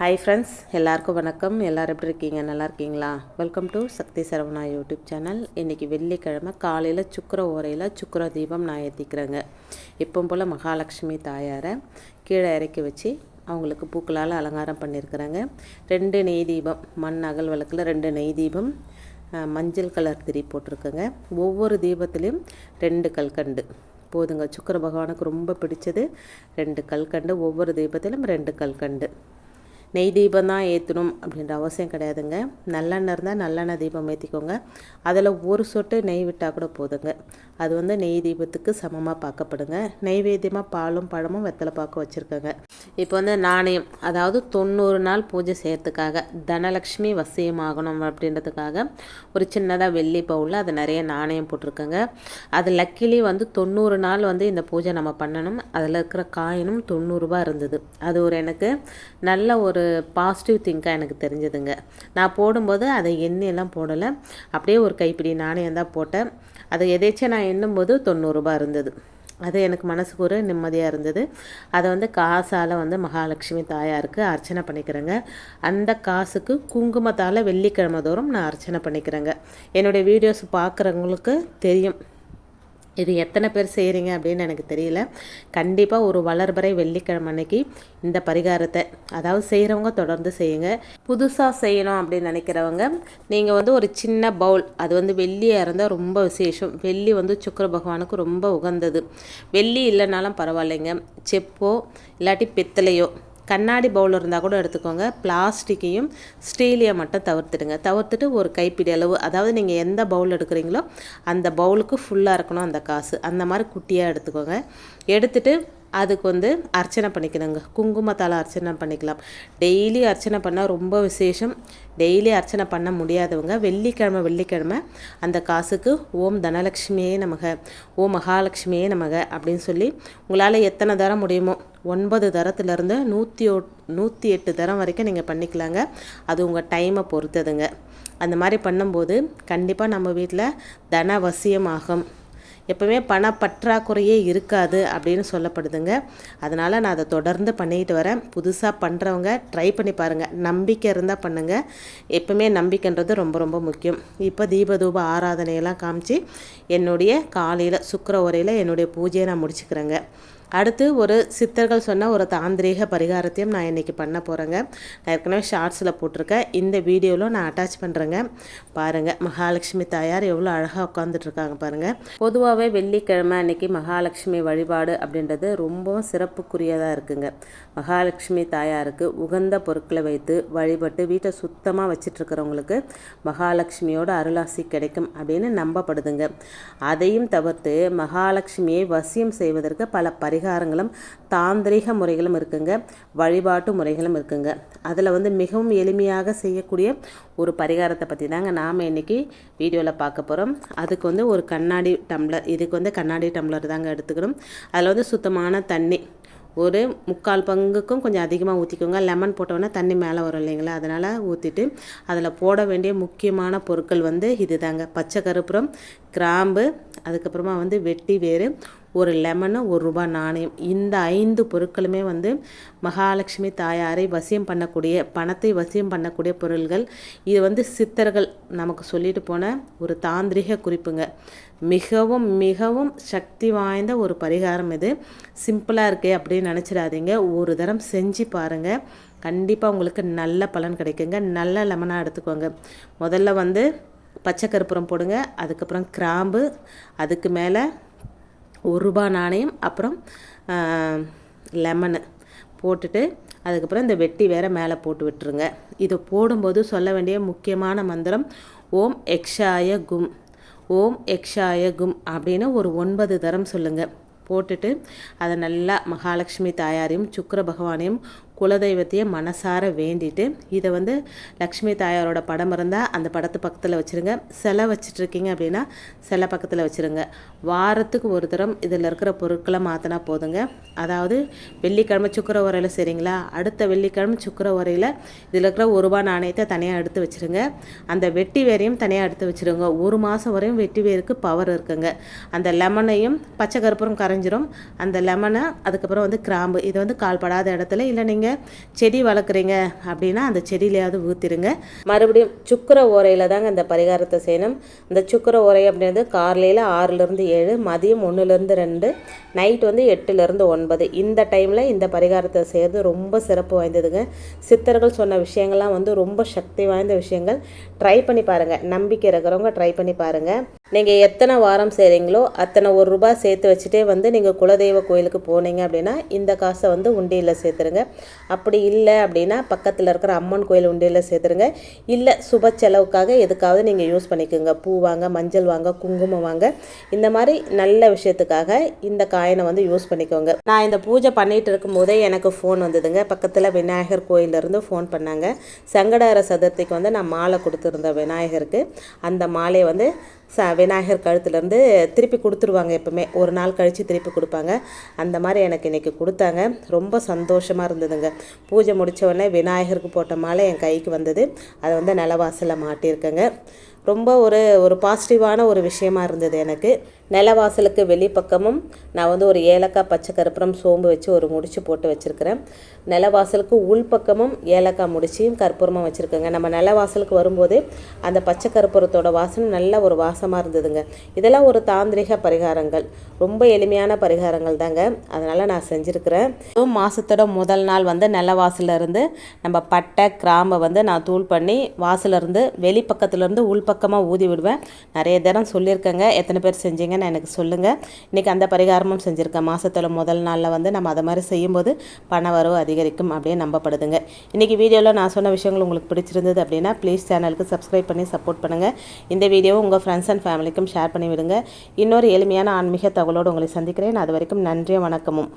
Hi friends எல்லாருக்கும் வணக்கம். எல்லோரும் எப்படி இருக்கீங்க? நல்லா இருக்கீங்களா? Welcome to Sakthi Saravana YouTube channel. இன்றைக்கி வெள்ளிக்கிழமை காலையில் சுக்கர ஓரையில் சுக்கர தீபம் நான் ஏற்றிக்கிறேங்க எப்பவும் போல் மகாலட்சுமி தாயாரை கீழே இறக்கி வச்சு அவங்களுக்கு பூக்களால் அலங்காரம் பண்ணியிருக்கிறாங்க. ரெண்டு நெய் தீபம் மண் அகல் விளக்கில் ரெண்டு நெய் தீபம் மஞ்சள் கலர் திரி போட்டிருக்கேங்க. ஒவ்வொரு தீபத்துலேயும் ரெண்டு கல்கண்டு. போதுங்க சுக்கர பகவானுக்கு ரொம்ப பிடிச்சது ரெண்டு கல்கண்டு. ஒவ்வொரு தீபத்திலும் ரெண்டு கல்கண்டு. நெய் தீபம் தான் ஏற்றணும் அப்படின்ற அவசியம் கிடையாதுங்க. நல்லெண்ணெய் இருந்தால் நல்லெண்ணெய் தீபம் ஏற்றிக்கோங்க அதில் ஒரு சொட்டு நெய் விட்டால் கூட போதுங்க. அது வந்து நெய் தீபத்துக்கு சமமாக பார்க்கப்படுங்க நெய்வேத்தியமாக பாலும் பழமும் வெத்தலை பாக்கு வச்சுருக்கேங்க. இப்போ வந்து நாணயம் அதாவது தொண்ணூறு நாள் பூஜை செய்கிறதுக்காக தனலக்ஷ்மி வசியமாகணும் அப்படின்றதுக்காக ஒரு சின்னதாக வெள்ளி பவுலில் அது நிறைய நாணயம் போட்டிருக்கோங்க. அது லக்கிலி வந்து தொண்ணூறு நாள் வந்து இந்த பூஜை நம்ம பண்ணணும். அதில் இருக்கிற காயினும் தொண்ணூறுரூபா இருந்தது. அது ஒரு எனக்கு நல்ல ஒரு பாசிட்டிவ் திங்காக எனக்கு தெரிஞ்சதுங்க. நான் போடும்போது அதை எண்ணெயெல்லாம் போடலை. அப்படியே ஒரு கைப்பிடி நாணயம் தான் போட்டேன். அதை எதேச்சும் நான் எண்ணும்போது தொண்ணூறுரூபா இருந்தது. அது எனக்கு மனசுக்கு ஒரு நிம்மதியாக இருந்தது. அதை வந்து காசால் வந்து மகாலட்சுமி தாயாருக்கு அர்ச்சனை பண்ணிக்கிறேங்க. அந்த காசுக்கு குங்குமத்தால் வெள்ளிக்கிழமை தோறும் நான் அர்ச்சனை பண்ணிக்கிறேங்க. என்னுடைய வீடியோஸ் பார்க்குறவங்களுக்கு தெரியும். இது எத்தனை பேர் செய்கிறீங்க அப்படின்னு எனக்கு தெரியல. கண்டிப்பாக ஒரு வளர்பறை வெள்ளிக்கிழமை அன்னைக்கு இந்த பரிகாரத்தை அதாவது செய்கிறவங்க தொடர்ந்து செய்யுங்க. புதுசாக செய்யணும் அப்படின்னு நினைக்கிறவங்க நீங்கள் வந்து ஒரு சின்ன பவுல் அது வந்து வெள்ளியாக இருந்தால் ரொம்ப விசேஷம். வெள்ளி வந்து சுக்கிர பகவானுக்கு ரொம்ப உகந்தது. வெள்ளி இல்லைனாலும் பரவாயில்லைங்க. செப்போ இல்லாட்டி பித்தளையோ கண்ணாடி பவுல் இருந்தால் கூட எடுத்துக்கோங்க. பிளாஸ்டிக்கையும் ஸ்டீலியை மட்டும் தவிர்த்துடுங்க. தவிர்த்துட்டு ஒரு கைப்பிடி அளவு அதாவது நீங்கள் எந்த பவுல் எடுக்கிறீங்களோ அந்த பவுலுக்கு ஃபுல்லாக இருக்கணும் அந்த காசு. அந்த மாதிரி குட்டியாக எடுத்துக்கோங்க. எடுத்துகிட்டு அதுக்கு வந்து அர்ச்சனை பண்ணிக்கணுங்க. குங்குமத்தால் அர்ச்சனை பண்ணிக்கலாம். டெய்லி அர்ச்சனை பண்ணால் ரொம்ப விசேஷம். டெய்லி அர்ச்சனை பண்ண முடியாதவங்க வெள்ளிக்கிழமை வெள்ளிக்கிழமை அந்த காசுக்கு ஓம் தனலக்ஷ்மியே நமக ஓம் மகாலட்சுமியே நமக அப்படின்னு சொல்லி உங்களால் எத்தனை தரம் முடியுமோ ஒன்பது தரத்துலேருந்து நூற்றி நூற்றி எட்டு தரம் வரைக்கும் நீங்கள் பண்ணிக்கலாங்க. அது உங்கள் டைமை பொறுத்ததுங்க. அந்த மாதிரி பண்ணும்போது கண்டிப்பாக நம்ம வீட்டில் தன வசியமாகும். எப்பவுமே பண பற்றாக்குறையே இருக்காது அப்படின்னு சொல்லப்படுதுங்க. அதனால் நான் அதை தொடர்ந்து பண்ணிக்கிட்டு வரேன். புதுசாக பண்ணுறவங்க ட்ரை பண்ணி பாருங்கள் நம்பிக்கை இருந்தால் பண்ணுங்கள் எப்பவுமே நம்பிக்கைன்றது ரொம்ப ரொம்ப முக்கியம். இப்போ தீபதூப ஆராதனையெல்லாம் காமிச்சு என்னுடைய காலையில் சுக்கர உரையில் என்னுடைய பூஜையை நான் முடிச்சுக்கிறேங்க. அடுத்து ஒரு சித்தர்கள் சொன்ன ஒரு தாந்திரீக பரிகாரத்தையும் நான் இன்றைக்கி பண்ண போகிறேங்க நான் ஏற்கனவே ஷார்ட்ஸில் போட்டிருக்கேன். இந்த வீடியோவில் நான் அட்டாச் பண்ணுறேங்க பாருங்கள் மகாலட்சுமி தாயார் எவ்வளோ அழகாக உட்காந்துட்ருக்காங்க பாருங்கள் பொதுவாகவே வெள்ளிக்கிழமை அன்னைக்கு மகாலட்சுமி வழிபாடு அப்படின்றது ரொம்பவும் சிறப்புக்குரியதாக இருக்குங்க. மகாலட்சுமி தாயாருக்கு உகந்த பொருட்களை வைத்து வழிபட்டு வீட்டை சுத்தமாக வச்சிட்ருக்கிறவங்களுக்கு மகாலட்சுமியோட அருளாசி கிடைக்கும் அப்படின்னு நம்பப்படுதுங்க. அதையும் தவிர்த்து மகாலட்சுமியை வசியம் செய்வதற்கு பல பரிகாரம் பரிகாரங்களும் தாந்திரிக முறைகளும் இருக்குங்க. வழிபாட்டு முறைகளும் இருக்குங்க. அதில் வந்து மிகவும் எளிமையாக செய்யக்கூடிய ஒரு பரிகாரத்தை பற்றி தாங்க நாம் இன்றைக்கி வீடியோவில் பார்க்க போகிறோம் அதுக்கு வந்து ஒரு கண்ணாடி டம்ளர் இதுக்கு வந்து கண்ணாடி டம்ளர் தாங்க எடுத்துக்கணும் அதில் வந்து சுத்தமான தண்ணி ஒரு முக்கால் பங்குக்கும் கொஞ்சம் அதிகமாக ஊற்றிக்கோங்க லெமன் போட்டோன்னே தண்ணி மேலே வரும் இல்லைங்களா? அதனால் ஊற்றிட்டு அதில் போட வேண்டிய முக்கியமான பொருட்கள் வந்து இது தாங்க பச்சை கருப்புறம் கிராம்பு அதுக்கப்புறமா வந்து வெட்டி வேறு ஒரு லெமனு ஒரு ரூபாய் நாணயம். இந்த ஐந்து பொருட்களுமே வந்து மகாலட்சுமி தாயாரை வசியம் பண்ணக்கூடிய பணத்தை வசியம் பண்ணக்கூடிய பொருள்கள். இது வந்து சித்தர்கள் நமக்கு சொல்லிட்டு போன ஒரு தாந்திரிக குறிப்புங்க. மிகவும் மிகவும் சக்தி வாய்ந்த ஒரு பரிகாரம் இது. சிம்பிளாக இருக்கே அப்படின்னு நினச்சிடாதீங்க. ஒரு தரம் செஞ்சு பாருங்கள் கண்டிப்பாக உங்களுக்கு நல்ல பலன் கிடைக்குங்க. நல்ல லெமனாக எடுத்துக்கோங்க. முதல்ல வந்து பச்சை கற்பூரம் போடுங்க. அதுக்கப்புறம் கிராம்பு அதுக்கு மேலே ஒரு ரூபா நாணயம் அப்புறம் லெமனு போட்டுட்டு அதுக்கப்புறம் இந்த வெட்டி வேற மேலே போட்டு விட்டுருங்க. இதை போடும்போது சொல்ல வேண்டிய முக்கியமான மந்திரம் ஓம் எக்ஷாய கும் ஓம் எக்ஷாய கும் அப்படின்னு ஒரு ஒன்பது தரம் சொல்லுங்கள் போட்டுட்டு அதை நல்லா மகாலட்சுமி தாயாரையும் சுக்கர பகவானையும் குலதெய்வத்தையே மனசார வேண்டிட்டு இதை வந்து லக்ஷ்மி தாயாரோட படம் இருந்தால் அந்த படத்து பக்கத்தில் வச்சுருங்க. சிலை வச்சிட்ருக்கீங்க அப்படின்னா சிலை பக்கத்தில் வச்சுருங்க. வாரத்துக்கு ஒரு தரம் இதில் இருக்கிற பொருட்களை மாற்றினா போதுங்க. அதாவது வெள்ளிக்கிழமை சுக்கர உரையில் சரிங்களா அடுத்த வெள்ளிக்கிழமை சுக்கர உரையில் இதில் இருக்கிற ஒரு ரூபா நாணயத்தை தனியாக எடுத்து வச்சுருங்க. அந்த வெட்டி வேரையும் தனியாக எடுத்து வச்சுருங்க. ஒரு மாதம் வரையும் வெட்டி வேருக்கு பவர் இருக்குங்க. அந்த லெமனையும் பச்சை கருப்பூரம் கரைஞ்சிரும். அந்த லெமனை அதுக்கப்புறம் வந்து கிராம்பு. இதை வந்து கால்படாத இடத்துல இல்லை நீங்கள் நீங்கள் செடி வளர்க்குறீங்க அப்படின்னா அந்த செடியிலையாவது ஊற்றிடுங்க மறுபடியும் சுக்கர ஓரையில் தாங்க இந்த பரிகாரத்தை செய்யணும். இந்த சுக்கர ஓரை அப்படின்றது காலையில் ஆறுலேருந்து ஏழு மதியம் ஒன்றுலேருந்து ரெண்டு நைட் வந்து எட்டுலேருந்து ஒன்பது. இந்த டைமில் இந்த பரிகாரத்தை செய்கிறது ரொம்ப சிறப்பு வாய்ந்ததுங்க. சித்தர்கள் சொன்ன விஷயங்கள்லாம் வந்து ரொம்ப சக்தி வாய்ந்த விஷயங்கள். ட்ரை பண்ணி பாருங்கள் நம்பிக்கை இருக்கிறவங்க ட்ரை பண்ணி பாருங்கள் நீங்கள் எத்தனை வாரம் செய்கிறீங்களோ அத்தனை ஒரு ரூபா சேர்த்து வச்சுட்டே வந்து நீங்கள் குலதெய்வ கோயிலுக்கு போனீங்க அப்படின்னா இந்த காசை வந்து உண்டியில் சேர்த்துருங்க. அப்படி இல்லை அப்படின்னா பக்கத்தில் இருக்கிற அம்மன் கோயில் உண்டியில் சேர்த்துருங்க. இல்லை சுப செலவுக்காக எதுக்காவது நீங்கள் யூஸ் பண்ணிக்கோங்க. பூ வாங்க மஞ்சள் வாங்க குங்குமம் வாங்க. இந்த மாதிரி நல்ல விஷயத்துக்காக இந்த காயினை வந்து யூஸ் பண்ணிக்கோங்க. நான் இந்த பூஜை பண்ணிகிட்டு இருக்கும்போதே எனக்கு ஃபோன் வந்ததுங்க. பக்கத்தில் விநாயகர் கோயிலேருந்து ஃபோன் பண்ணாங்க. சங்கடார சதுர்த்திக்கு வந்து நான் மாலை கொடுத்துருந்தேன் விநாயகருக்கு. அந்த மாலையை வந்து ச விநாயகர் கழுத்துலேருந்து திருப்பி கொடுத்துருவாங்க எப்போவுமே. ஒரு நாள் கழித்து திருப்பி கொடுப்பாங்க. அந்த மாதிரி எனக்கு இன்றைக்கி கொடுத்தாங்க. ரொம்ப சந்தோஷமாக இருந்ததுங்க. பூஜை முடித்த உடனே விநாயகருக்கு போட்ட மாலை என் கைக்கு வந்தது. அதை வந்து நிலவாசலில் மாட்டியிருக்கேங்க. ரொம்ப ஒரு ஒரு பாசிட்டிவான ஒரு விஷயமா இருந்தது எனக்கு. நிலவாசலுக்கு வெளிப்பக்கமும் நான் வந்து ஒரு ஏலக்காய் பச்சை கருப்பரம் சோம்பு வச்சு ஒரு முடிச்சு போட்டு வச்சுருக்கிறேன். நிலவாசலுக்கு உள்பக்கமும் ஏலக்காய் முடிச்சியும் கற்பூரமாக வச்சுருக்கேங்க. நம்ம நிலவாசலுக்கு வரும்போது அந்த பச்சை கற்பூரத்தோட வாசனை நல்ல ஒரு வாசமாக இருந்ததுங்க. இதெல்லாம் ஒரு தாந்திரிக பரிகாரங்கள். ரொம்ப எளிமையான பரிகாரங்கள் தாங்க. அதனால் நான் செஞ்சுருக்கிறேன். மாதத்தோட முதல் நாள் வந்து நிலவாசலில் இருந்து நம்ம பட்டை கிராம்பை வந்து நான் தூள் பண்ணி வாசலேருந்து வெளிப்பக்கத்துலேருந்து பக்கமாக ஊதி விடுவேன். நிறைய தரம் சொல்லியிருக்கேங்க. எத்தனை பேர் செஞ்சீங்கன்னு எனக்கு சொல்லுங்கள் இன்றைக்கி அந்த பரிகாரமும் செஞ்சுருக்கேன். மாதத்தில் முதல் நாளில் வந்து நம்ம அதை மாதிரி செய்யும்போது பண வரவு அதிகரிக்கும் அப்படியே நம்பப்படுதுங்க. இன்றைக்கி வீடியோவில் நான் சொன்ன விஷயங்கள் உங்களுக்கு பிடிச்சிருந்தது அப்படின்னா ப்ளீஸ் சேனலுக்கு சப்ஸ்கிரைப் பண்ணி சப்போர்ட் பண்ணுங்கள் இந்த வீடியோவை உங்கள் ஃப்ரெண்ட்ஸ் அண்ட் ஃபேமிலிக்கும் ஷேர் பண்ணி விடுங்க இன்னொரு எளிமையான ஆன்மீக தகவலோடு உங்களை சந்திக்கிறேன். அது வரைக்கும் நன்றி வணக்கமும்.